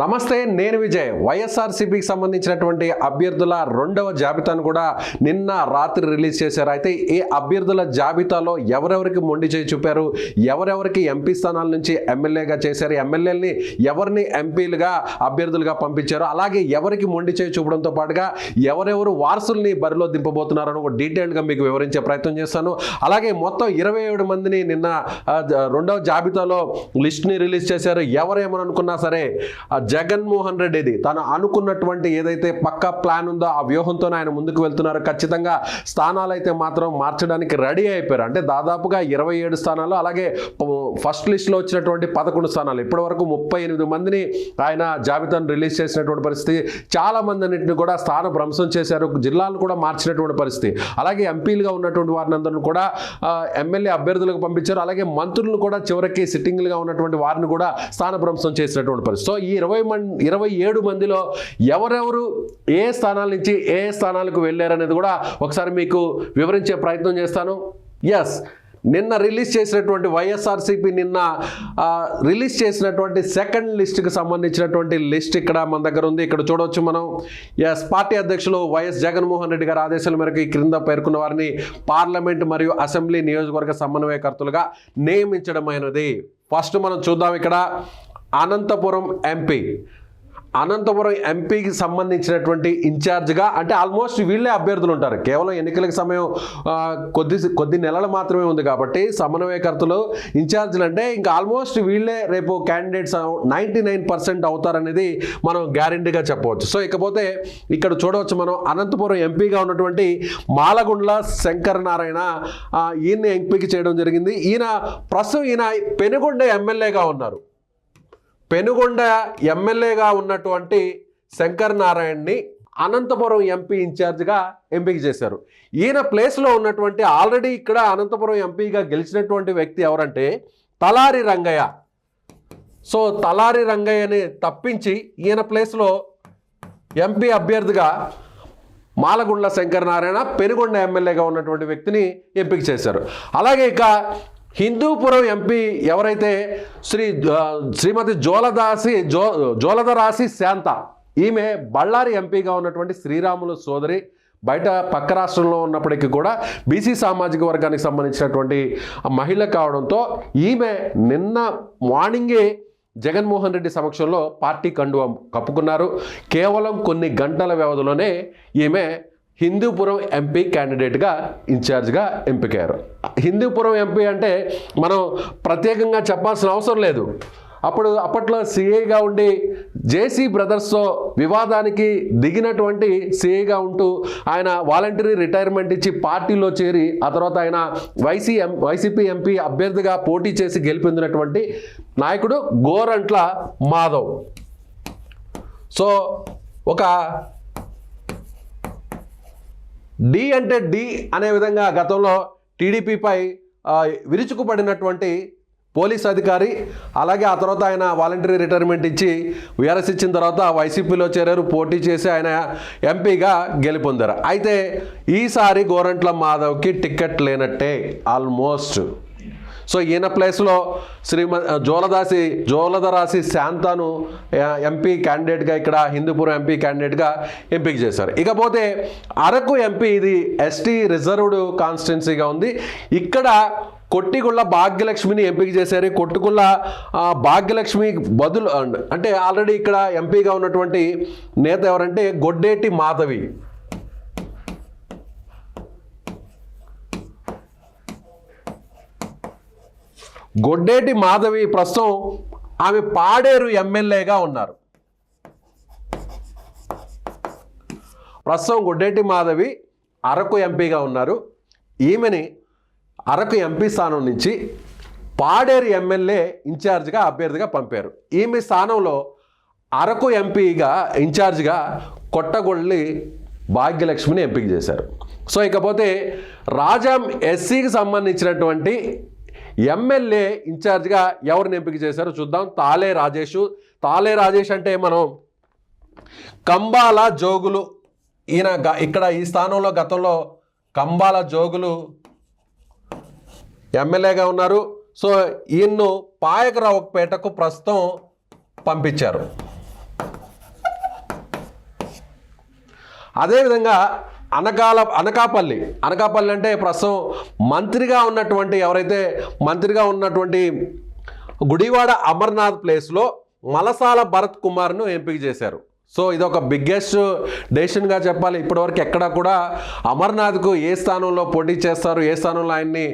నమస్తే నేను విజయ్. వైఎస్ఆర్సీపీకి సంబంధించినటువంటి అభ్యర్థుల రెండవ జాబితాను కూడా నిన్న రాత్రి రిలీజ్ చేశారు. అయితే ఈ అభ్యర్థుల జాబితాలో ఎవరెవరికి మొండి చేయి చూపారు? ఎవరెవరికి ఎంపీ స్థానాల నుంచి ఎమ్మెల్యేగా చేశారు? ఎమ్మెల్యేలని ఎవరిని ఎంపీలుగా అభ్యర్థులుగా పంపించారు? అలాగే ఎవరికి మొండి చేయి చూపడంతో పాటుగా ఎవరెవరు వారసుల్ని బరిలో దింపబోతున్నారని ఒక డీటెయిల్గా మీకు వివరించే ప్రయత్నం చేస్తాను. అలాగే మొత్తం ఇరవై ఏడు మందిని నిన్న రెండవ జాబితాలో లిస్ట్ని రిలీజ్ చేశారు. ఎవరేమని అనుకున్నా సరే జగన్మోహన్ రెడ్డిది. తను అనుకున్నటువంటి ఏదైతే పక్క ప్లాన్ ఉందో ఆ వ్యూహంతో ఆయన ముందుకు వెళ్తున్నారు. ఖచ్చితంగా స్థానాలు అయితే మాత్రం మార్చడానికి రెడీ అయిపోయారు. అంటే దాదాపుగా ఇరవై ఏడు స్థానాలు అలాగే ఫస్ట్ లిస్ట్లో వచ్చినటువంటి పదకొండు స్థానాలు. ఇప్పటి వరకు ముప్పై ఎనిమిది మందిని ఆయన జాబితాను రిలీజ్ చేసినటువంటి పరిస్థితి. చాలా మంది అన్నింటిని కూడా స్థాన భ్రంశం చేశారు. జిల్లాలు కూడా మార్చినటువంటి పరిస్థితి. అలాగే ఎంపీలుగా ఉన్నటువంటి వారిని అందరిని కూడా ఎమ్మెల్యే అభ్యర్థులకు పంపించారు. అలాగే మంత్రులను కూడా చివరికి సిట్టింగ్లుగా ఉన్నటువంటి వారిని కూడా స్థాన భ్రంశం చేసినటువంటి పరిస్థితి. సో ఈ ఇరవై మం ఇరవై ఏడు మందిలో ఎవరెవరు ఏ స్థానాల నుంచి ఏ స్థానాలకు వెళ్ళారనేది కూడా ఒకసారి మీకు వివరించే ప్రయత్నం చేస్తాను. ఎస్ నిన్న రిలీజ్ చేసినటువంటి వైఎస్ఆర్సీపీ నిన్న రిలీజ్ చేసినటువంటి సెకండ్ లిస్ట్కి సంబంధించినటువంటి లిస్ట్ ఇక్కడ మన దగ్గర ఉంది. ఇక్కడ చూడవచ్చు మనం. ఎస్ పార్టీ అధ్యక్షులు వైఎస్ జగన్మోహన్ రెడ్డి గారి ఆదేశాల మేరకు ఈ క్రింద పేర్కొన్న వారిని పార్లమెంట్ మరియు అసెంబ్లీ నియోజకవర్గ సమన్వయకర్తలుగా నియమించడమైనది. ఫస్ట్ మనం చూద్దాం ఇక్కడ. అనంతపురం ఎంపీ అనంతపురం ఎంపీకి సంబంధించినటువంటి ఇన్ఛార్జ్గా అంటే ఆల్మోస్ట్ వీళ్ళే అభ్యర్థులు ఉంటారు. కేవలం ఎన్నికలకు సమయం కొద్ది కొద్ది నెలలు మాత్రమే ఉంది కాబట్టి సమన్వయకర్తలు ఇన్ఛార్జ్లు అంటే ఇంకా ఆల్మోస్ట్ వీళ్ళే రేపు క్యాండిడేట్స్ నైంటీ నైన్ పర్సెంట్ అవుతారనేది మనం గ్యారంటీగా చెప్పవచ్చు. సో ఇకపోతే ఇక్కడ చూడవచ్చు మనం అనంతపురం ఎంపీగా ఉన్నటువంటి మాలగుండ్ల శంకర్ నారాయణ ఈయన్ని ఎంపీకి చేయడం జరిగింది. ఈయన ప్రస్తుతం ఈయన పెనుగొండ ఎమ్మెల్యేగా ఉన్నారు. పెనుగొండ ఎమ్మెల్యేగా ఉన్నటువంటి శంకర్ నారాయణని అనంతపురం ఎంపీ ఇన్ఛార్జ్గా ఎంపిక చేశారు. ఈయన ప్లేస్లో ఉన్నటువంటి ఆల్రెడీ ఇక్కడ అనంతపురం ఎంపీగా గెలిచినటువంటి వ్యక్తి ఎవరంటే తలారి రంగయ్య. సో తలారి రంగయ్యని తప్పించి ఈయన ప్లేస్లో ఎంపీ అభ్యర్థిగా మాలగుండ్ల శంకర్ నారాయణ పెనుగొండ ఎమ్మెల్యేగా ఉన్నటువంటి వ్యక్తిని ఎంపిక చేశారు. అలాగే ఇక హిందూపురం ఎంపీ ఎవరైతే శ్రీ శ్రీమతి జోలదాసి జో జోలదరాసి శాంత ఈమె బళ్ళారి ఎంపీగా ఉన్నటువంటి శ్రీరాములు సోదరి బయట పక్క రాష్ట్రంలో ఉన్నప్పటికీ కూడా బీసీ సామాజిక వర్గానికి సంబంధించినటువంటి మహిళ కావడంతో ఈమె నిన్న మార్నింగే జగన్మోహన్ రెడ్డి సమక్షంలో పార్టీ కండువ కప్పుకున్నారు. కేవలం కొన్ని గంటల వ్యవధిలోనే ఈమె హిందూపురం ఎంపీ క్యాండిడేట్గా ఇన్ఛార్జ్గా ఎంపికయ్యారు. హిందూపురం ఎంపీ అంటే మనం ప్రత్యేకంగా చెప్పాల్సిన అవసరం లేదు. అప్పుడు అప్పట్లో సిఐగా ఉండి జేసీ బ్రదర్స్తో వివాదానికి దిగినటువంటి సిఐగా ఉంటూ ఆయన వాలంటరీ రిటైర్మెంట్ ఇచ్చి పార్టీలో చేరి ఆ తర్వాత ఆయన వైసీ ఎం వైసీపీ ఎంపీ అభ్యర్థిగా పోటీ చేసి గెలిపొందినటువంటి నాయకుడు గోరంట్ల మాధవ్. సో ఒక డి అంటే డి అనే విధంగా గతంలో టీడీపీపై విరుచుకుపడినటువంటి పోలీస్ అధికారి అలాగే ఆ తర్వాత ఆయన వాలంటరీ రిటైర్మెంట్ ఇచ్చి వీఆర్ఎస్ ఇచ్చిన తర్వాత వైసీపీలో చేరారు పోటీ చేసి ఆయన ఎంపీగా గెలుపొందారు. అయితే ఈసారి గోరంట్ల మాధవ్కి టికెట్ లేనట్టే ఆల్మోస్ట్. సో ఈయన ప్లేస్లో శ్రీమ జోలదాసి జోలదరాసి శాంతను ఎంపీ క్యాండిడేట్గా ఇక్కడ హిందూపురం ఎంపీ క్యాండిడేట్గా ఎంపిక చేశారు. ఇకపోతే అరకు ఎంపీ ఇది ఎస్టీ రిజర్వ్డ్ కాన్స్టిట్యున్సీగా ఉంది. ఇక్కడ కొట్టిగుళ్ళ భాగ్యలక్ష్మిని ఎంపిక చేశారు. కొట్టుగుళ్ళ భాగ్యలక్ష్మి బదులు అంటే ఆల్రెడీ ఇక్కడ ఎంపీగా ఉన్నటువంటి నేత ఎవరంటే గొడ్డేటి మాధవి. గొడ్డేటి మాధవి ప్రస్తుతం ఆమె పాడేరు ఎమ్మెల్యేగా ఉన్నారు. ప్రస్తుతం గొడ్డేటి మాధవి అరకు ఎంపీగా ఉన్నారు. ఈమెని అరకు ఎంపీ స్థానం నుంచి పాడేరు ఎమ్మెల్యే ఇన్ఛార్జ్గా అభ్యర్థిగా పంపారు. ఈమె స్థానంలో అరకు ఎంపీగా ఇన్ఛార్జ్గా కొట్టగొళ్ళి భాగ్యలక్ష్మిని ఎంపిక చేశారు. సో ఇకపోతే రాజాం ఎస్సీకి సంబంధించినటువంటి ఎమ్మెల్యే ఇన్ఛార్జ్గా ఎవరిని ఎంపిక చేశారో చూద్దాం. తాలే రాజేష్. తాలే రాజేష్ అంటే మనం కంబాల జోగులు. ఈయన ఇక్కడ ఈ స్థానంలో గతంలో కంబాల జోగులు ఎమ్మెల్యేగా ఉన్నారు. సో ఈయన్ను పాయకరావుపేటకు ప్రస్తుతం పంపించారు. అదేవిధంగా అనకాల అనకాపల్లి. అనకాపల్లి అంటే ప్రస్తుతం మంత్రిగా ఉన్నటువంటి ఎవరైతే మంత్రిగా ఉన్నటువంటి గుడివాడ అమర్నాథ్ ప్లేస్లో మలసాల భరత్ కుమార్ను ఎంపిక చేశారు. సో ఇది ఒక బిగ్గెస్ట్ డెసిషన్గా చెప్పాలి. ఇప్పటివరకు ఎక్కడ కూడా అమర్నాథ్కు ఏ స్థానంలో పోటీ చేస్తారు ఏ స్థానంలో ఆయన్ని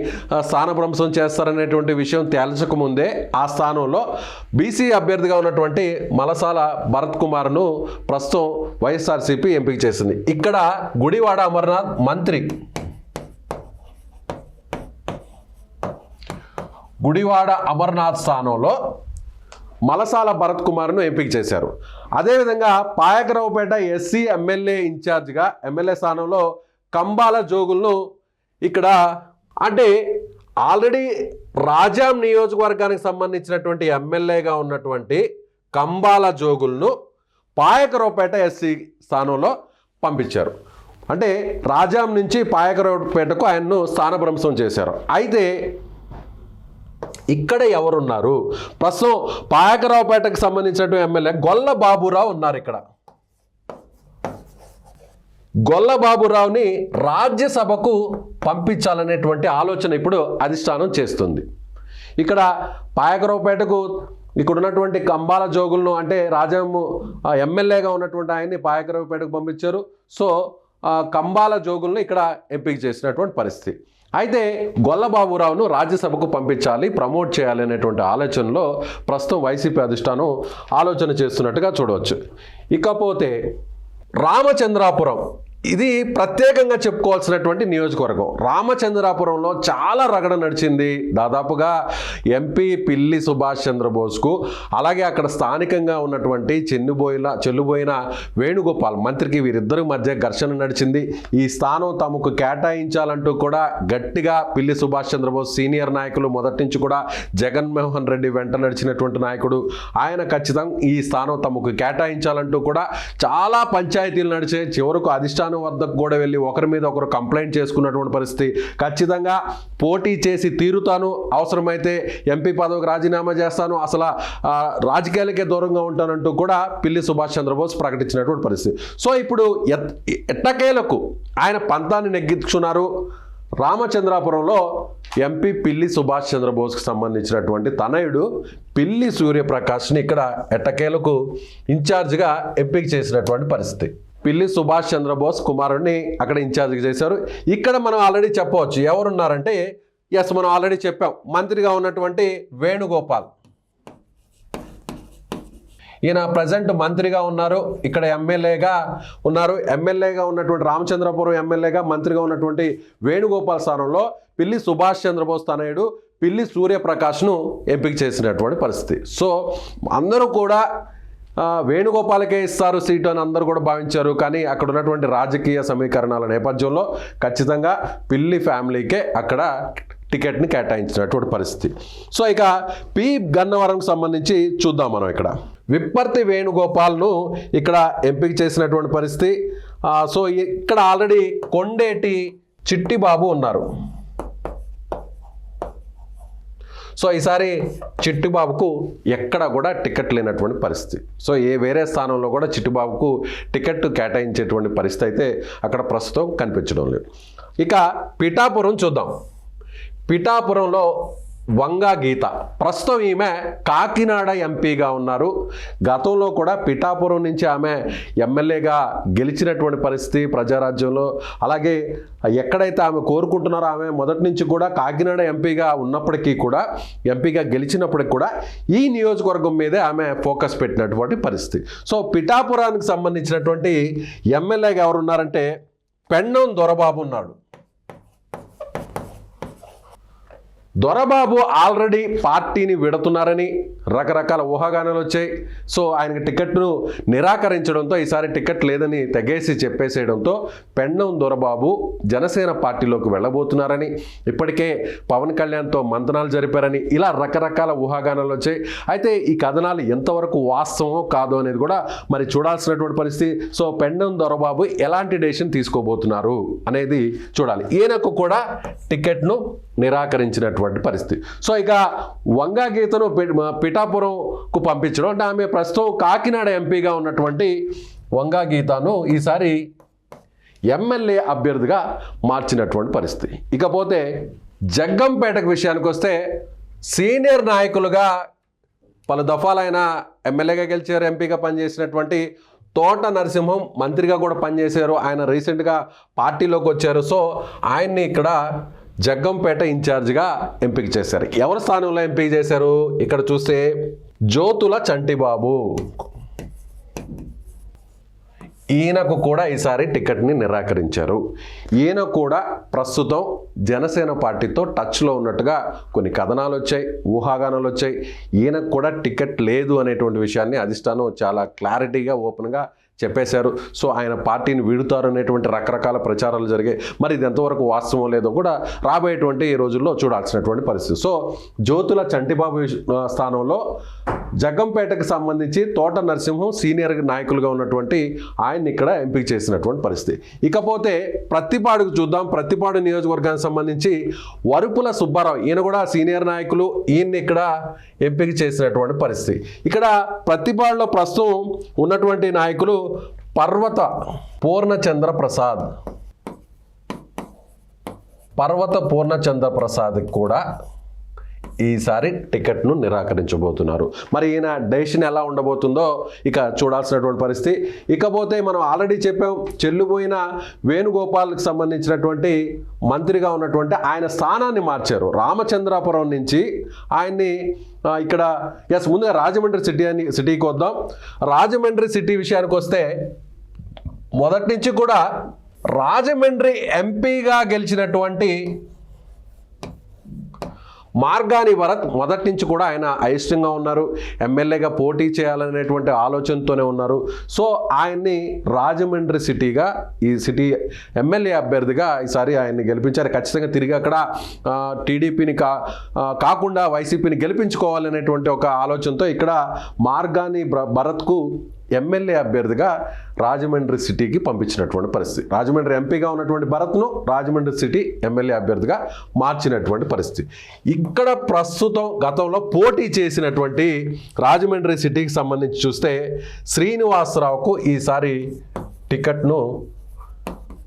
స్థానభ్రంశం చేస్తారనేటువంటి విషయం తేల్చకముందే ఆ స్థానంలో బీసీ అభ్యర్థిగా ఉన్నటువంటి మలసాల భరత్ కుమార్ను ప్రస్తుతం వైఎస్ఆర్సీపీ ఎంపిక చేసింది. ఇక్కడ గుడివాడ అమర్నాథ్ మంత్రి. గుడివాడ అమర్నాథ్ స్థానంలో మలసాల భరత్ కుమార్ను ఎంపిక చేశారు. అదేవిధంగా పాయకరావుపేట ఎస్సీ ఎమ్మెల్యే ఇన్ఛార్జ్గా ఎమ్మెల్యే స్థానంలో కంబాల జోగులను ఇక్కడ అంటే ఆల్రెడీ రాజాం నియోజకవర్గానికి సంబంధించినటువంటి ఎమ్మెల్యేగా ఉన్నటువంటి కంబాల జోగులను పాయకరావుపేట ఎస్సీ స్థానంలో పంపించారు. అంటే రాజాం నుంచి పాయకరావుపేటకు ఆయన్ను స్థానభ్రంశం చేశారు. అయితే ఇక్కడ ఎవరున్నారు? ప్రస్తుతం పాయకరావుపేటకు సంబంధించిన ఎమ్మెల్యే గొల్ల బాబురావు ఉన్నారు ఇక్కడ. గొల్ల బాబురావుని రాజ్యసభకు పంపించాలనేటువంటి ఆలోచన ఇప్పుడు అధిష్టానం చేస్తుంది. ఇక్కడ పాయకరావుపేటకు ఇక్కడ ఉన్నటువంటి కంబాల జోగులను అంటే రాజాము ఎమ్మెల్యేగా ఉన్నటువంటి ఆయన్ని పాయకరావుపేటకు పంపించారు. సో కంబాల జోగులను ఇక్కడ ఎంపిక చేసినటువంటి పరిస్థితి. అయితే గొల్లబాబురావును రాజ్యసభకు పంపించాలి ప్రమోట్ చేయాలి అనేటువంటి ఆలోచనలో ప్రస్తుతం వైసీపీ అధిష్టానం ఆలోచన చేస్తున్నట్టుగా చూడవచ్చు. ఇకపోతే రామచంద్రాపురం ఇది ప్రత్యేకంగా చెప్పుకోవాల్సినటువంటి నియోజకవర్గం. రామచంద్రాపురంలో చాలా రగడ నడిచింది. దాదాపుగా ఎంపీ పిల్లి సుభాష్ చంద్రబోస్కు అలాగే అక్కడ స్థానికంగా ఉన్నటువంటి చెన్నుబోయిన చెల్లుబోయిన వేణుగోపాల్ మంత్రికి వీరిద్దరి మధ్య ఘర్షణ నడిచింది. ఈ స్థానం తమకు కేటాయించాలంటూ కూడా గట్టిగా పిల్లి సుభాష్ చంద్రబోస్ సీనియర్ నాయకులు మొదటి నుంచి కూడా జగన్మోహన్ రెడ్డి వెంట నడిచినటువంటి నాయకుడు. ఆయన ఖచ్చితంగా ఈ స్థానం తమకు కేటాయించాలంటూ కూడా చాలా పంచాయతీలు నడిచే చివరకు అధిష్టానం వద్దకు కూడా వెళ్ళి ఒకరి మీద ఒకరు కంప్లైంట్ చేసుకున్నటువంటి పరిస్థితి. ఖచ్చితంగా పోటీ చేసి తీరుతాను. అవసరమైతే ఎంపీ పదవికి రాజీనామా చేస్తాను. అసలు రాజకీయాలకే దూరంగా ఉంటానంటూ కూడా పిల్లి సుభాష్ చంద్రబోస్ ప్రకటించినటువంటి పరిస్థితి. సో ఇప్పుడు ఎట్టకేలకు ఆయన పంతాన్ని నెగ్గించుకున్నారు. రామచంద్రాపురంలో ఎంపీ పిల్లి సుభాష్ చంద్రబోస్కి సంబంధించినటువంటి తనయుడు పిల్లి సూర్యప్రకాష్ని ఇక్కడ ఎట్టకేలకు ఇన్ఛార్జ్గా ఎంపిక చేసినటువంటి పరిస్థితి. పిల్లి సుభాష్ చంద్రబోస్ కుమారుడిని అక్కడ ఇన్ఛార్జ్గా చేశారు. ఇక్కడ మనం ఆల్రెడీ చెప్పవచ్చు ఎవరున్నారంటే ఎస్ మనం ఆల్రెడీ చెప్పాం మంత్రిగా ఉన్నటువంటి వేణుగోపాల్. ఈయన ప్రజెంట్ మంత్రిగా ఉన్నారు ఇక్కడ ఎమ్మెల్యేగా ఉన్నారు. ఎమ్మెల్యేగా ఉన్నటువంటి రామచంద్రపురం ఎమ్మెల్యేగా మంత్రిగా ఉన్నటువంటి వేణుగోపాల్ స్థానంలో పిల్లి సుభాష్ చంద్రబోస్ తనయుడు పిల్లి సూర్యప్రకాష్ను ఎంపిక చేసినటువంటి పరిస్థితి. సో అందరూ కూడా వేణుగోపాలకే ఇస్తారు సీటు అని అందరూ కూడా భావించారు. కానీ అక్కడ ఉన్నటువంటి రాజకీయ సమీకరణాల నేపథ్యంలో ఖచ్చితంగా పిల్లి ఫ్యామిలీకే అక్కడ టికెట్ని కేటాయించినటువంటి పరిస్థితి. సో ఇక పి గన్నవరంకి సంబంధించి చూద్దాం మనం ఇక్కడ. విప్పర్తి వేణుగోపాల్ను ఇక్కడ ఎంపిక చేసినటువంటి పరిస్థితి. సో ఇక్కడ ఆల్రెడీ కొండేటి చిట్టిబాబు ఉన్నారు. సో ఈసారి చిట్టుబాబుకు ఎక్కడ కూడా టికెట్ లేనటువంటి పరిస్థితి. సో ఏ వేరే స్థానంలో కూడా చిట్టుబాబుకు టికెట్ కేటాయించేటువంటి పరిస్థితి అయితే అక్కడ ప్రస్తుతం కనిపించడం లేదు. ఇక పిఠాపురం చూద్దాం. పిఠాపురంలో వంగా గీత. ప్రస్తుతం ఈమె కాకినాడ ఎంపీగా ఉన్నారు. గతంలో కూడా పిఠాపురం నుంచి ఆమె ఎమ్మెల్యేగా గెలిచినటువంటి పరిస్థితి ప్రజారాజ్యంలో. అలాగే ఎక్కడైతే ఆమె కోరుకుంటున్నారో ఆమె మొదటి నుంచి కూడా కాకినాడ ఎంపీగా ఉన్నప్పటికీ కూడా ఎంపీగా గెలిచినప్పటికి కూడా ఈ నియోజకవర్గం మీదే ఆమె ఫోకస్ పెట్టినటువంటి పరిస్థితి. సో పిఠాపురానికి సంబంధించినటువంటి ఎమ్మెల్యేగా ఎవరున్నారంటే పెన్నం దొరబాబు ఉన్నాడు. దొరబాబు ఆల్రెడీ పార్టీని విడుతున్నారని రకరకాల ఊహాగానాలు వచ్చాయి. సో ఆయనకి టికెట్ను నిరాకరించడంతో ఈసారి టికెట్ లేదని తెగేసి చెప్పేసేయడంతో పెండం దొరబాబు జనసేన పార్టీలోకి వెళ్ళబోతున్నారని ఇప్పటికే పవన్ కళ్యాణ్తో మంతనాలు జరిపారని ఇలా రకరకాల ఊహాగానాలు వచ్చాయి. అయితే ఈ కథనాలు ఎంతవరకు వాస్తవమో కాదో అనేది కూడా మరి చూడాల్సినటువంటి పరిస్థితి. సో పెండం దొరబాబు ఎలాంటి డెసిషన్ తీసుకోబోతున్నారు అనేది చూడాలి. ఈయనకు కూడా టికెట్ను నిరాకరించినటువంటి పరిస్థితి. సో ఇక వంగా గీతను పిఠాపురంకు పంపించడం అంటే ఆమె ప్రస్తుతం కాకినాడ ఎంపీగా ఉన్నటువంటి వంగా గీతను ఈసారి ఎమ్మెల్యే అభ్యర్థిగా మార్చినటువంటి పరిస్థితి. ఇకపోతే జగ్గంపేటకు విషయానికి వస్తే సీనియర్ నాయకులుగా పలు దఫాలైన ఎమ్మెల్యేగా గెలిచారు ఎంపీగా పనిచేసినటువంటి తోట నరసింహం మంత్రిగా కూడా పనిచేశారు. ఆయన రీసెంట్గా పార్టీలోకి వచ్చారు. సో ఆయన్ని ఇక్కడ జగ్గంపేట ఇన్ఛార్జిగా ఎంపిక చేశారు. ఎవరి స్థానంలో ఎంపిక చేశారు? ఇక్కడ చూస్తే జ్యోతుల చంటిబాబు. ఈయనకు కూడా ఈసారి టికెట్ని నిరాకరించారు. ఈయన కూడా ప్రస్తుతం జనసేన పార్టీతో టచ్లో ఉన్నట్టుగా కొన్ని కథనాలు వచ్చాయి ఊహాగానాలు వచ్చాయి. ఈయనకు కూడా టికెట్ లేదు అనేటువంటి విషయాన్ని అధిష్టానం చాలా క్లారిటీగా ఓపెన్గా చెప్పేశారు. సో ఆయన పార్టీని వీడుతారు అనేటువంటి రకరకాల ప్రచారాలు జరిగాయి. మరి ఇది ఎంతవరకు వాస్తవం లేదో కూడా రాబోయేటువంటి ఈ రోజుల్లో చూడాల్సినటువంటి పరిస్థితి. సో జ్యోతుల చంటిబాబు స్థానంలో జగ్గంపేటకు సంబంధించి తోట నరసింహం సీనియర్ నాయకులుగా ఉన్నటువంటి ఆయన్ని ఇక్కడ ఎంపిక చేసినటువంటి పరిస్థితి. ఇకపోతే ప్రతిపాడుకు చూద్దాం. ప్రతిపాడు నియోజకవర్గానికి సంబంధించి వరుపుల సుబ్బారావు ఈయన కూడా సీనియర్ నాయకులు ఈయన్ని ఇక్కడ ఎంపిక చేసినటువంటి పరిస్థితి. ఇక్కడ ప్రతిపాడులో ప్రస్తుతం ఉన్నటువంటి నాయకులు పర్వత పూర్ణచంద్ర ప్రసాద్ పర్వత పూర్ణచంద్ర ప్రసాద్ కూడా ఈసారి టికెట్ను నిరాకరించబోతున్నారు. మరి ఈయన డెసిషన్ ఎలా ఉండబోతుందో ఇక చూడాల్సినటువంటి పరిస్థితి. ఇకపోతే మనం ఆల్రెడీ చెప్పాం చెల్లుపోయిన వేణుగోపాల్కి సంబంధించినటువంటి మంత్రిగా ఉన్నటువంటి ఆయన స్థానాన్ని మార్చారు. రామచంద్రాపురం నుంచి ఆయన్ని ఇక్కడ ఎస్ ముందుగా రాజమండ్రి సిటీ అని సిటీకి వద్దాం. రాజమండ్రి సిటీ విషయానికి వస్తే మొదటి నుంచి కూడా రాజమండ్రి ఎంపీగా గెలిచినటువంటి మార్గాని భరత్ మొదటి నుంచి కూడా ఆయన అయిష్టంగా ఉన్నారు. ఎమ్మెల్యేగా పోటీ చేయాలనేటువంటి ఆలోచనతోనే ఉన్నారు. సో ఆయన్ని రాజమండ్రి సిటీగా ఈ సిటీ ఎమ్మెల్యే అభ్యర్థిగా ఈసారి ఆయన్ని గెలిపించారు. ఖచ్చితంగా తిరిగి అక్కడ టీడీపీని కా కాకుండా వైసీపీని గెలిపించుకోవాలనేటువంటి ఒక ఆలోచనతో ఇక్కడ మార్గాని భ- భరత్కు ఎమ్మెల్యే అభ్యర్థిగా రాజమండ్రి సిటీకి పంపించినటువంటి పరిస్థితి. రాజమండ్రి ఎంపీగా ఉన్నటువంటి భరత్ను రాజమండ్రి సిటీ ఎమ్మెల్యే అభ్యర్థిగా మార్చినటువంటి పరిస్థితి. ఇక్కడ ప్రస్తుతం గతంలో పోటీ చేసినటువంటి రాజమండ్రి సిటీకి సంబంధించి చూస్తే శ్రీనివాసరావుకు ఈసారి టికెట్ను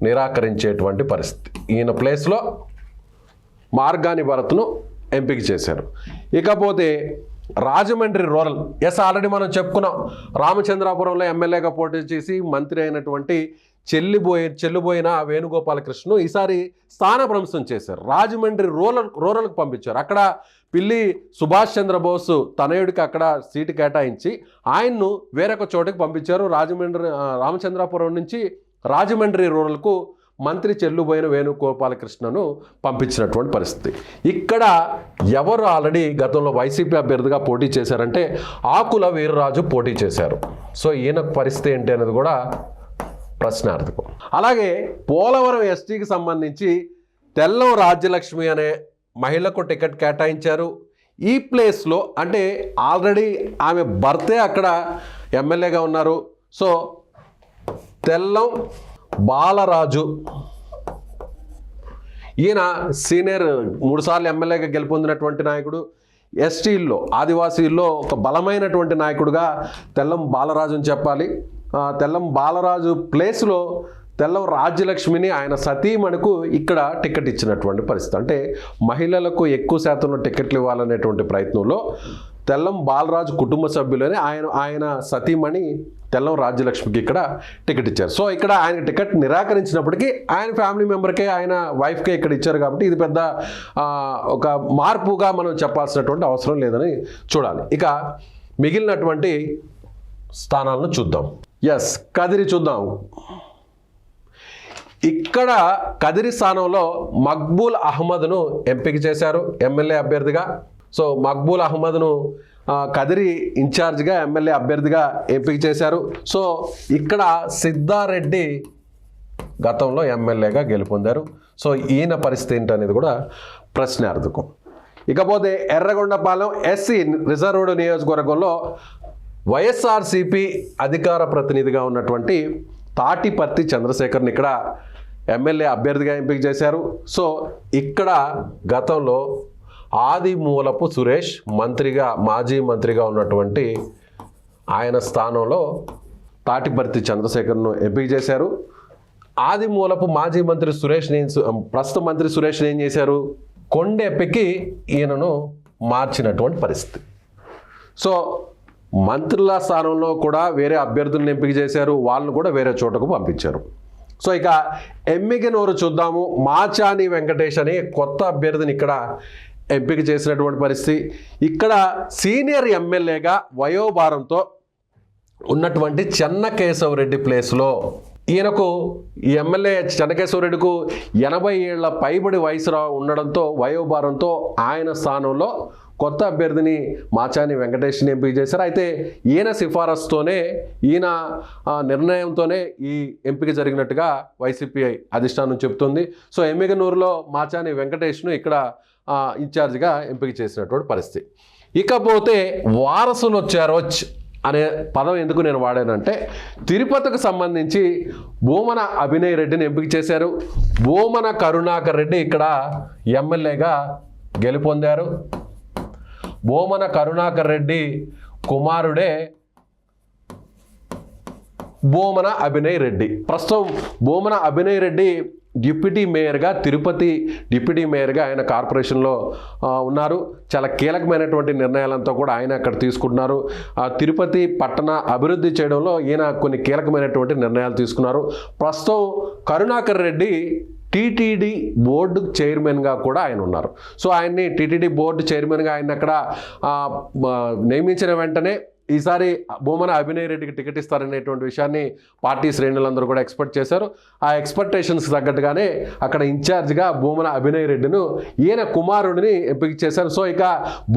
నిరాకరించేటువంటి పరిస్థితి. ఈయన ప్లేస్లో మార్గాని భరత్ను ఎంపిక చేశారు. ఇకపోతే రాజమండ్రి రూరల్. ఎస్ ఆల్రెడీ మనం చెప్పుకున్నాం. రామచంద్రాపురంలో ఎమ్మెల్యేగా పోటీ చేసి మంత్రి అయినటువంటి చెల్లిబోయే చెల్లిపోయిన వేణుగోపాలకృష్ణను ఈసారి స్థానభ్రంశం చేశారు. రాజమండ్రి రూరల్ రూరల్కి పంపించారు. అక్కడ పిల్లి సుభాష్ చంద్రబోస్ తనయుడికి అక్కడ సీటు కేటాయించి ఆయన్ను వేరొక చోటుకి పంపించారు. రాజమండ్రి రామచంద్రాపురం నుంచి రాజమండ్రి రూరల్కు మంత్రి చెల్లుబోయిన వేణుగోపాలకృష్ణను పంపించినటువంటి పరిస్థితి. ఇక్కడ ఎవరు ఆల్రెడీ గతంలో వైసీపీ అభ్యర్థిగా పోటీ చేశారంటే ఆకుల వీర్రాజు పోటీ చేశారు. సో ఈయన పరిస్థితి ఏంటి అనేది కూడా ప్రశ్నార్థకం. అలాగే పోలవరం ఎస్టీకి సంబంధించి తెల్లం రాజ్యలక్ష్మి అనే మహిళకు టికెట్ కేటాయించారు. ఈ ప్లేస్లో అంటే ఆల్రెడీ ఆమె భర్తే అక్కడ ఎమ్మెల్యేగా ఉన్నారు. సో తెల్లం బాలరాజు. ఈయన సీనియర్ మూడుసార్లు ఎమ్మెల్యేగా గెలుపొందినటువంటి నాయకుడు. ఎస్టీల్లో ఆదివాసీల్లో ఒక బలమైనటువంటి నాయకుడుగా తెల్లం బాలరాజు అని చెప్పాలి తెల్లం బాలరాజు ప్లేస్లో తెల్లం రాజ్యలక్ష్మిని ఆయన సతీమణికు ఇక్కడ టికెట్ ఇచ్చినటువంటి పరిస్థితి. అంటే మహిళలకు ఎక్కువ శాతంలో టికెట్లు ఇవ్వాలనేటువంటి ప్రయత్నంలో తెల్లం బాలరాజు కుటుంబ సభ్యులని ఆయన ఆయన సతీమణి తెల్లం రాజ్యలక్ష్మికి ఇక్కడ టికెట్ ఇచ్చారు. సో ఇక్కడ ఆయన టికెట్ నిరాకరించినప్పటికీ ఆయన ఫ్యామిలీ మెంబర్కే ఆయన వైఫ్కే ఇక్కడ ఇచ్చారు కాబట్టి ఇది పెద్ద ఒక మార్పుగా మనం చెప్పాల్సినటువంటి అవసరం లేదని చూడాలి. ఇక మిగిలినటువంటి స్థానాలను చూద్దాం. ఎస్ కదిరి చూద్దాం. ఇక్కడ కదిరి స్థానంలో మక్బూల్ అహ్మద్ను ఎంపిక చేశారు. ఎమ్మెల్యే అభ్యర్థిగా సో మక్బూల్ అహ్మద్ను కదిరి ఇన్ఛార్జ్గా ఎమ్మెల్యే అభ్యర్థిగా ఎంపిక చేశారు. సో ఇక్కడ సిద్ధారెడ్డి గతంలో ఎమ్మెల్యేగా గెలుపొందారు. సో ఈయన పరిస్థితి ఏంటనేది కూడా ప్రశ్నార్థకం. ఇకపోతే ఎర్రగొండపాలెం ఎస్సీ రిజర్వ్డ్ నియోజకవర్గంలో వైఎస్ఆర్సిపి అధికార ప్రతినిధిగా ఉన్నటువంటి తాటిపర్తి చంద్రశేఖర్ని ఇక్కడ ఎమ్మెల్యే అభ్యర్థిగా ఎంపిక చేశారు. సో ఇక్కడ గతంలో ఆదిమూలపు సురేష్ మంత్రిగా మాజీ మంత్రిగా ఉన్నటువంటి ఆయన స్థానంలో తాటిపర్తి చంద్రశేఖర్ను ఎంపిక చేశారు. ఆదిమూలపు మాజీ మంత్రి సురేష్ ప్రస్తుత మంత్రి సురేష్ ఏం చేశారు? కొండెప్పికి ఈయనను మార్చినటువంటి పరిస్థితి. సో మంత్రుల స్థానంలో కూడా వేరే అభ్యర్థులను ఎంపిక చేశారు. వాళ్ళను కూడా వేరే చోటకు పంపించారు. సో ఇక ఎమ్మిగనూరు చూద్దాము. మాచాని వెంకటేష్ అనే కొత్త అభ్యర్థిని ఇక్కడ ఎంపిక చేసినటువంటి పరిస్థితి. ఇక్కడ సీనియర్ ఎమ్మెల్యేగా వయోభారంతో ఉన్నటువంటి చెన్నకేశవరెడ్డి ప్లేస్లో ఈయనకు ఈ ఎమ్మెల్యే చెన్నకేశ్వరరెడ్డికు ఎనభై ఏళ్ళ పైబడి వయసు ఉండడంతో వయోభారంతో ఆయన స్థానంలో కొత్త అభ్యర్థిని మాచాని వెంకటేష్ని ఎంపిక చేశారు. అయితే ఈయన సిఫారసుతోనే ఈయన నిర్ణయంతోనే ఈ ఎంపిక జరిగినట్టుగా వైసీపీ అధిష్టానం చెబుతుంది. సో ఎమ్మిగనూరులో మాచాని వెంకటేష్ను ఇక్కడ ఇన్ఛార్జ్గా ఎంపిక చేసినటువంటి పరిస్థితి. ఇకపోతే వారసులు వచ్చారోచ్ అనే పదం ఎందుకు నేను వాడానంటే తిరుపతికి సంబంధించి భూమన అభినయ్ రెడ్డిని ఎంపిక చేశారు. భూమన కరుణాకర్ రెడ్డి ఇక్కడ ఎమ్మెల్యేగా గెలుపొందారు. భూమన కరుణాకర్ రెడ్డి కుమారుడే భూమన అభినయ్ రెడ్డి. ప్రస్తుతం భూమన అభినయ్ రెడ్డి డిప్యూటీ మేయర్గా తిరుపతి డిప్యూటీ మేయర్గా ఆయన కార్పొరేషన్లో ఉన్నారు. చాలా కీలకమైనటువంటి నిర్ణయాలంతా కూడా ఆయన అక్కడ తీసుకుంటున్నారు. ఆ, తిరుపతి పట్టణ అభివృద్ధి చేయడంలో ఈయన కొన్ని కీలకమైనటువంటి నిర్ణయాలు తీసుకున్నారు. ప్రస్తుతం కరుణాకర్ రెడ్డి టీటీడీ బోర్డు చైర్మన్గా కూడా ఆయన ఉన్నారు. సో ఆయన్ని టీటీడీ బోర్డు చైర్మన్గా ఆయన అక్కడ నియమించిన వెంటనే ఈసారి భూమన అభినయ్ రెడ్డికి టికెట్ ఇస్తారనేటువంటి విషయాన్ని పార్టీ శ్రేణులందరూ కూడా ఎక్స్పెక్ట్ చేశారు. ఆ ఎక్స్పెక్టేషన్స్ తగ్గట్టుగానే అక్కడ ఇన్ఛార్జ్గా భూమన అభినయ్ రెడ్డిను ఈయన కుమారుడిని ఎంపిక చేశారు. సో ఇక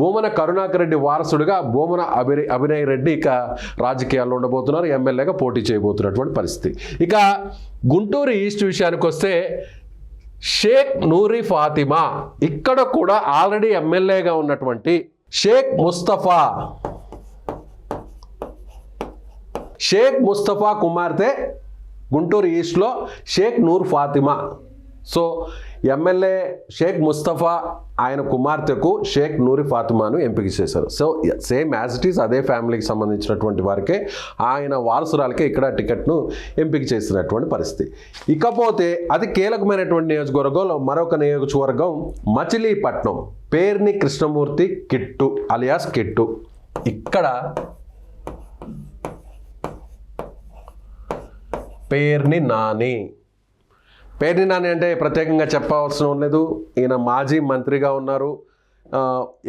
భూమన కరుణాకర్ రెడ్డి వారసుడిగా భూమన అభినయ్ అభినయ్ రెడ్డి ఇక రాజకీయాల్లో ఉండబోతున్నారు. ఎమ్మెల్యేగా పోటీ చేయబోతున్నటువంటి పరిస్థితి. ఇక గుంటూరు ఈస్ట్ విషయానికి వస్తే షేక్ నూరి ఫాతిమా ఇక్కడ కూడా ఆల్రెడీ ఎమ్మెల్యేగా ఉన్నటువంటి షేక్ ముస్తఫా షేక్ ముస్తఫా కుమార్తె గుంటూరు ఈస్ట్లో షేక్ నూర్ ఫాతిమా. సో ఎమ్మెల్యే షేక్ ముస్తఫా ఆయన కుమార్తెకు షేక్ నూరి ఫాతిమాను ఎంపిక చేశారు. So same as it is అదే ఫ్యామిలీకి సంబంధించినటువంటి వారికే ఆయన వారసురాలకే ఇక్కడ టికెట్ను ఎంపిక చేసినటువంటి పరిస్థితి. ఇకపోతే అతి కీలకమైనటువంటి నియోజకవర్గంలో మరొక నియోజకవర్గం మచిలీపట్నం. పేర్ని కృష్ణమూర్తి కిట్టు అలియాస్ కిట్టు. ఇక్కడ పేర్ని నాని. పేర్ని నాని అంటే ప్రత్యేకంగా చెప్పవలసిన లేదు. ఈయన మాజీ మంత్రిగా ఉన్నారు.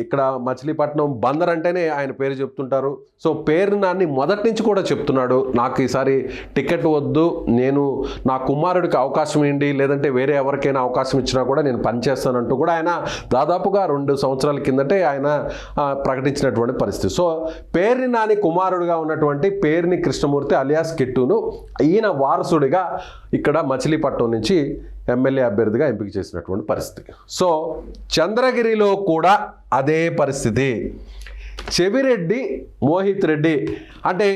ఇక్కడ మచిలీపట్నం బందర్ అంటేనే ఆయన పేరు చెప్తుంటారు. సో పేరు నాన్ని మొదటి నుంచి కూడా చెప్తున్నాడు. నాకు ఈసారి టికెట్ వద్దు నేను నా కుమారుడికి అవకాశం ఏంటి లేదంటే వేరే ఎవరికైనా అవకాశం ఇచ్చినా కూడా నేను పనిచేస్తానంటూ కూడా ఆయన దాదాపుగా రెండు సంవత్సరాల కిందటే ఆయన ప్రకటించినటువంటి పరిస్థితి. సో పేరుని నాని కుమారుడిగా ఉన్నటువంటి పేరుని కృష్ణమూర్తి అలియాస్ కిట్టును ఈయన వారసుడిగా ఇక్కడ మచిలీపట్నం నుంచి ఎమ్మెల్యే అభ్యర్థిగా ఎంపిక చేసినటువంటి పరిస్థితి. సో చంద్రగిరిలో కూడా అదే పరిస్థితి. చెవిరెడ్డి మోహిత్ రెడ్డి. అంటే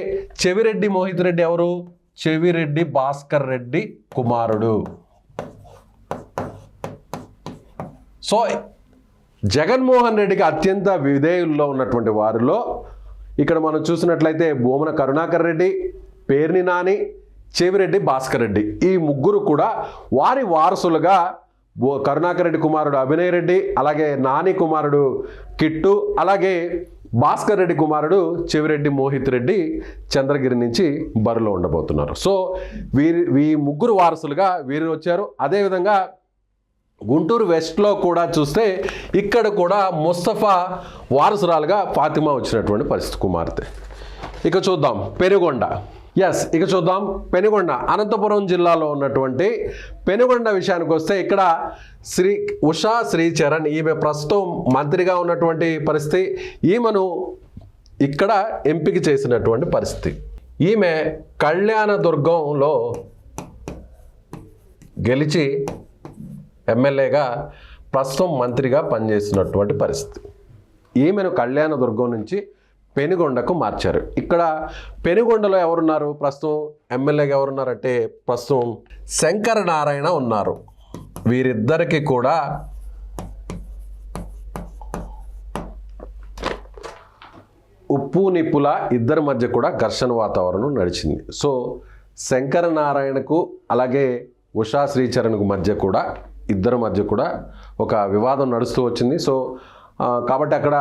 చెవిరెడ్డి మోహిత్ రెడ్డి ఎవరు? చెవిరెడ్డి భాస్కర్ రెడ్డి కుమారుడు. సో జగన్మోహన్ రెడ్డికి అత్యంత విధేయుల్లో ఉన్నటువంటి వారిలో ఇక్కడ మనం చూసినట్లయితే భూమన కరుణాకర్ రెడ్డి పేర్ని నాని చెవిరెడ్డి భాస్కర్ రెడ్డి. ఈ ముగ్గురు కూడా వారి వారసులుగా కరుణాకర్ రెడ్డి కుమారుడు అభినయ్ రెడ్డి అలాగే నాని కుమారుడు కిట్టు అలాగే భాస్కర్ రెడ్డి కుమారుడు చెవిరెడ్డి మోహిత్ రెడ్డి చంద్రగిరి నుంచి బరిలో ఉండబోతున్నారు. సో వీరి ఈ ముగ్గురు వారసులుగా వీరు వచ్చారు. అదేవిధంగా గుంటూరు వెస్ట్లో కూడా చూస్తే ఇక్కడ కూడా ముస్తఫా వారసురాలుగా ఫాతిమా వచ్చినటువంటి పరిస్థితి కుమార్తె. ఇక చూద్దాం పెనుగొండ. ఎస్ ఇక చూద్దాం. పెనుగొండ అనంతపురం జిల్లాలో ఉన్నటువంటి పెనుగొండ విషయానికి వస్తే ఇక్కడ శ్రీ ఉషా శ్రీచరణ్ ఈమె ప్రస్తుతం మంత్రిగా ఉన్నటువంటి పరిస్థితి. ఈమెను ఇక్కడ ఎంపిక చేసినటువంటి పరిస్థితి. ఈమె కళ్యాణదుర్గంలో గెలిచి ఎమ్మెల్యేగా ప్రస్తుతం మంత్రిగా పనిచేసినటువంటి పరిస్థితి. ఈమెను కళ్యాణదుర్గం నుంచి పెనుగొండకు మార్చారు. ఇక్కడ పెనుగొండలో ఎవరున్నారు? ప్రస్తుతం ఎమ్మెల్యేగా ఎవరున్నారంటే ప్రస్తుతం శంకర నారాయణ ఉన్నారు. వీరిద్దరికి కూడా ఉప్పు నిప్పుల ఇద్దరి మధ్య కూడా ఘర్షణ వాతావరణం నడిచింది. సో శంకర నారాయణకు అలాగే ఉషా శ్రీచరణ్కు మధ్య కూడా ఇద్దరి మధ్య కూడా ఒక వివాదం నడుస్తూ వచ్చింది. సో కాబట్టి అక్కడ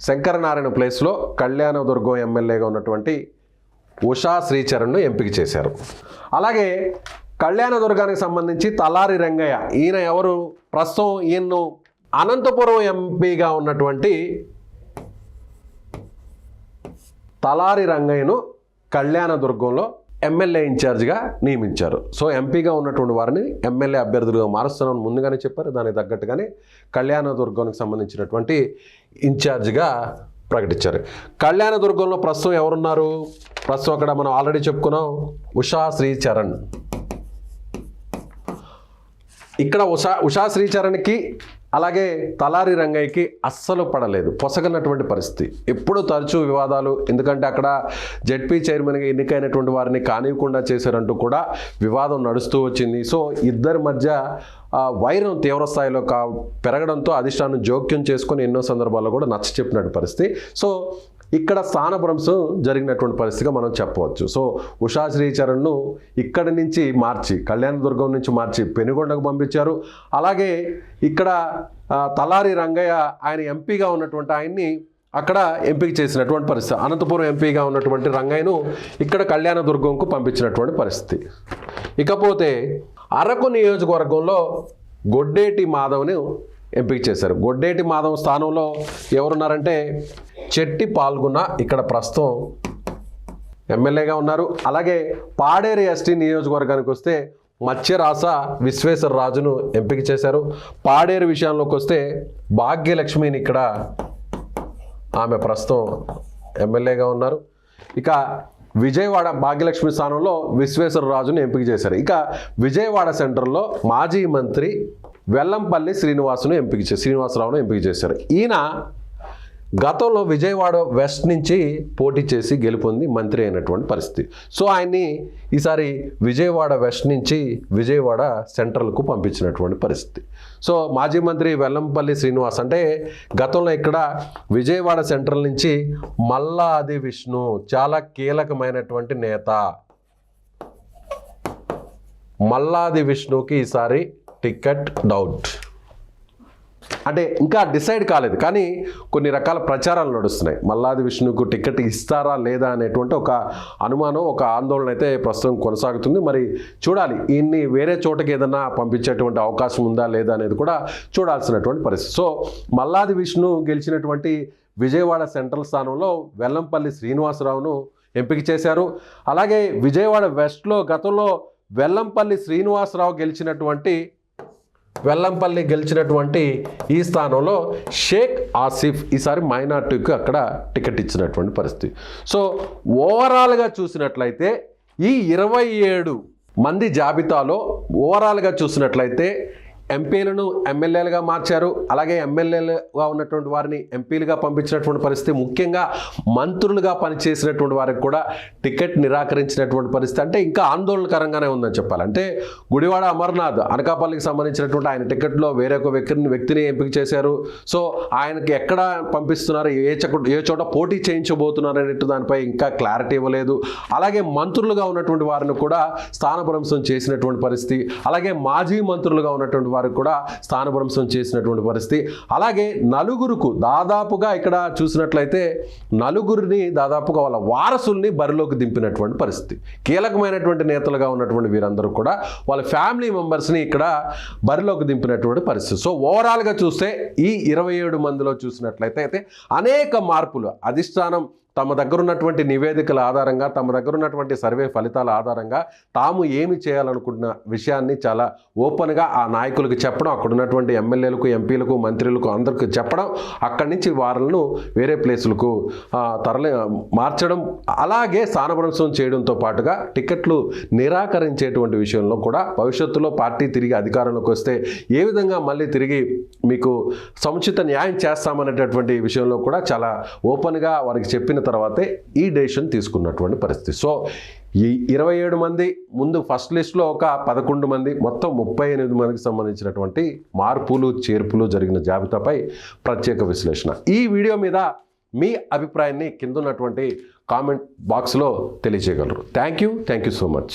శంకరనారాయణ ప్లేస్లో కళ్యాణదుర్గం ఎమ్మెల్యేగా ఉన్నటువంటి ఉషా శ్రీచరణ్ను ఎంపిక చేశారు. అలాగే కళ్యాణదుర్గానికి సంబంధించి తలారి రంగయ్య ఈయన ఎవరు? ప్రస్తుతం ఈయన్ను అనంతపురం ఎంపీగా ఉన్నటువంటి తలారి రంగయ్యను కళ్యాణదుర్గంలో ఎమ్మెల్యే ఇన్ఛార్జిగా నియమించారు. సో ఎంపీగా ఉన్నటువంటి వారిని ఎమ్మెల్యే అభ్యర్థులుగా మారుస్తున్నామని ముందుగానే చెప్పారు. దానికి తగ్గట్టుగానే కళ్యాణదుర్గానికి సంబంధించినటువంటి ఇన్ఛార్జ్గా ప్రకటించారు. కళ్యాణదుర్గంలో ప్రస్తుతం ఎవరున్నారు? ప్రస్తుతం అక్కడ మనం ఆల్రెడీ చెప్పుకున్నాం ఉషా శ్రీచరణ్. ఇక్కడ ఉషా ఉషా శ్రీచరణ్కి అలాగే తలారి రంగయ్యకి అస్సలు పడలేదు పొసగనటువంటి పరిస్థితి. ఎప్పుడూ తరచూ వివాదాలు ఎందుకంటే అక్కడ జెడ్పీ చైర్మన్గా ఎన్నికైనటువంటి వారిని కానివ్వకుండా చేశారంటూ కూడా వివాదం నడుస్తూ వచ్చింది. సో ఇద్దరి మధ్య వైరం తీవ్రస్థాయిలో కా పెరగడంతో అధిష్టానం జోక్యం చేసుకొని ఎన్నో సందర్భాల్లో కూడా నచ్చ చెప్పినట్టు పరిస్థితి. సో ఇక్కడ స్థానభ్రంశం జరిగినటువంటి పరిస్థితిగా మనం చెప్పవచ్చు. సో ఉషా శ్రీచరణ్ను ఇక్కడి నుంచి మార్చి కళ్యాణదుర్గం నుంచి మార్చి పెనుగొండకు పంపించారు. అలాగే ఇక్కడ తలారి రంగయ్య ఆయన ఎంపీగా ఉన్నటువంటి ఆయన్ని అక్కడ ఎంపిక చేసినటువంటి పరిస్థితి. అనంతపురం ఎంపీగా ఉన్నటువంటి రంగయ్యను ఇక్కడ కళ్యాణదుర్గంకు పంపించినటువంటి పరిస్థితి. ఇకపోతే అరకు నియోజకవర్గంలో గొడ్డేటి మాధవ్ని ఎంపిక చేశారు. గొడ్డేటి మాధవ్ స్థానంలో ఎవరున్నారంటే చెట్టి పాల్గొన్న ఇక్కడ ప్రస్తుతం ఎమ్మెల్యేగా ఉన్నారు. అలాగే పాడేరు ఎస్టీ నియోజకవర్గానికి వస్తే మత్స్యరాస విశ్వేశ్వరరాజును ఎంపిక చేశారు. పాడేరు విషయంలోకి వస్తే భాగ్యలక్ష్మిని ఇక్కడ ఆమె ప్రస్తుతం ఎమ్మెల్యేగా ఉన్నారు. ఇక విజయవాడ భాగ్యలక్ష్మి స్థానంలో విశ్వేశ్వరరాజును ఎంపిక చేశారు. ఇక విజయవాడ సెంటర్లో మాజీ మంత్రి వెల్లంపల్లి శ్రీనివాసును ఎంపిక చేశారు శ్రీనివాసరావును ఎంపిక చేశారు. ఈయన గతంలో విజయవాడ వెస్ట్ నుంచి పోటీ చేసి గెలుపొంది మంత్రి అయినటువంటి పరిస్థితి. సో ఆయన్ని ఈసారి విజయవాడ వెస్ట్ నుంచి విజయవాడ సెంట్రల్కు పంపించినటువంటి పరిస్థితి. సో మాజీ మంత్రి వెల్లంపల్లి శ్రీనివాస్ అంటే గతంలో ఇక్కడ విజయవాడ సెంట్రల్ నుంచి మల్లాది విష్ణు చాలా కీలకమైనటువంటి నేత. మల్లాది విష్ణుకి ఈసారి టికెట్ డౌట్. అంటే ఇంకా డిసైడ్ కాలేదు. కానీ కొన్ని రకాల ప్రచారాలు నడుస్తున్నాయి. మల్లాది విష్ణుకు టికెట్ ఇస్తారా లేదా అనేటువంటి ఒక అనుమానం ఒక ఆందోళన అయితే ప్రస్తుతం కొనసాగుతుంది. మరి చూడాలి ఈయన్ని వేరే చోటకి ఏదైనా పంపించేటువంటి అవకాశం ఉందా లేదా అనేది కూడా చూడాల్సినటువంటి పరిస్థితి. సో మల్లాది విష్ణు గెలిచినటువంటి విజయవాడ సెంట్రల్ స్థానంలో వెల్లంపల్లి శ్రీనివాసరావును ఎంపిక చేశారు. అలాగే విజయవాడ వెస్ట్లో గతంలో వెల్లంపల్లి శ్రీనివాసరావు గెలిచినటువంటి వెల్లంపల్లి గెలిచినటువంటి ఈ స్థానంలో షేక్ ఆసిఫ్ ఈసారి మైనార్టీకి అక్కడ టికెట్ ఇచ్చినటువంటి పరిస్థితి. సో ఓవరాల్గా చూసినట్లయితే ఈ ఇరవై ఏడు మంది జాబితాలో ఓవరాల్గా చూసినట్లయితే ఎంపీలను ఎమ్మెల్యేలుగా మార్చారు. అలాగే ఎమ్మెల్యేలుగా ఉన్నటువంటి వారిని ఎంపీలుగా పంపించినటువంటి పరిస్థితి ముఖ్యంగా మంత్రులుగా పనిచేసినటువంటి వారికి కూడా టికెట్ నిరాకరించినటువంటి పరిస్థితి. అంటే ఇంకా ఆందోళనకరంగానే ఉందని చెప్పాలి. అంటే గుడివాడ అమర్నాథ్ అనకాపల్లికి సంబంధించినటువంటి ఆయన టికెట్లో వేరే ఒక వ్యక్తిని వ్యక్తిని ఎంపిక చేశారు. సో ఆయనకి ఎక్కడ పంపిస్తున్నారు ఏ చోట ఏ చోట పోటీ చేయించబోతున్నారు అనేట్టు దానిపై ఇంకా క్లారిటీ ఇవ్వలేదు. అలాగే మంత్రులుగా ఉన్నటువంటి వారిని కూడా స్థానభ్రంశం చేసినటువంటి పరిస్థితి. అలాగే మాజీ మంత్రులుగా ఉన్నటువంటి వారికి కూడా స్థానభ్రంశం చేసినటువంటి పరిస్థితి. అలాగే నలుగురుకు దాదాపుగా ఇక్కడ చూసినట్లయితే నలుగురిని దాదాపుగా వాళ్ళ వారసుల్ని బరిలోకి దింపినటువంటి పరిస్థితి. కీలకమైనటువంటి నేతలుగా ఉన్నటువంటి వీరందరూ కూడా వాళ్ళ ఫ్యామిలీ మెంబర్స్ని ఇక్కడ బరిలోకి దింపినటువంటి పరిస్థితి. సో ఓవరాల్గా చూస్తే ఈ ఇరవై ఏడు మందిలో చూసినట్లయితే అయితే అనేక మార్పులు అధిష్టానం తమ దగ్గరున్నటువంటి నివేదికల ఆధారంగా తమ దగ్గర ఉన్నటువంటి సర్వే ఫలితాల ఆధారంగా తాము ఏమి చేయాలనుకున్న విషయాన్ని చాలా ఓపెన్గా ఆ నాయకులకు చెప్పడం అక్కడ ఉన్నటువంటి ఎమ్మెల్యేలకు ఎంపీలకు మంత్రులకు అందరికీ చెప్పడం అక్కడి నుంచి వారులను వేరే ప్లేసులకు తరలి మార్చడం అలాగే స్థానభ్రంశం చేయడంతో పాటుగా టికెట్లు నిరాకరించేటువంటి విషయంలో కూడా భవిష్యత్తులో పార్టీ తిరిగి అధికారంలోకి వస్తే ఏ విధంగా మళ్ళీ తిరిగి మీకు సముచిత న్యాయం చేస్తామనేటటువంటి విషయంలో కూడా చాలా ఓపెన్గా వారికి చెప్పిన తర్వాతే ఈ డెసిషన్ తీసుకున్నటువంటి పరిస్థితి. సో ఈ ఇరవై ఏడు మంది ముందు ఫస్ట్ లిస్ట్లో ఒక పదకొండు మంది మొత్తం ముప్పై ఎనిమిది మందికి సంబంధించినటువంటి మార్పులు చేర్పులు జరిగిన జాబితాపై ప్రత్యేక విశ్లేషణ. ఈ వీడియో మీద మీ అభిప్రాయాన్ని కింద ఉన్నటువంటి కామెంట్ బాక్స్లో తెలియజేయగలరు. Thank you. Thank you so much.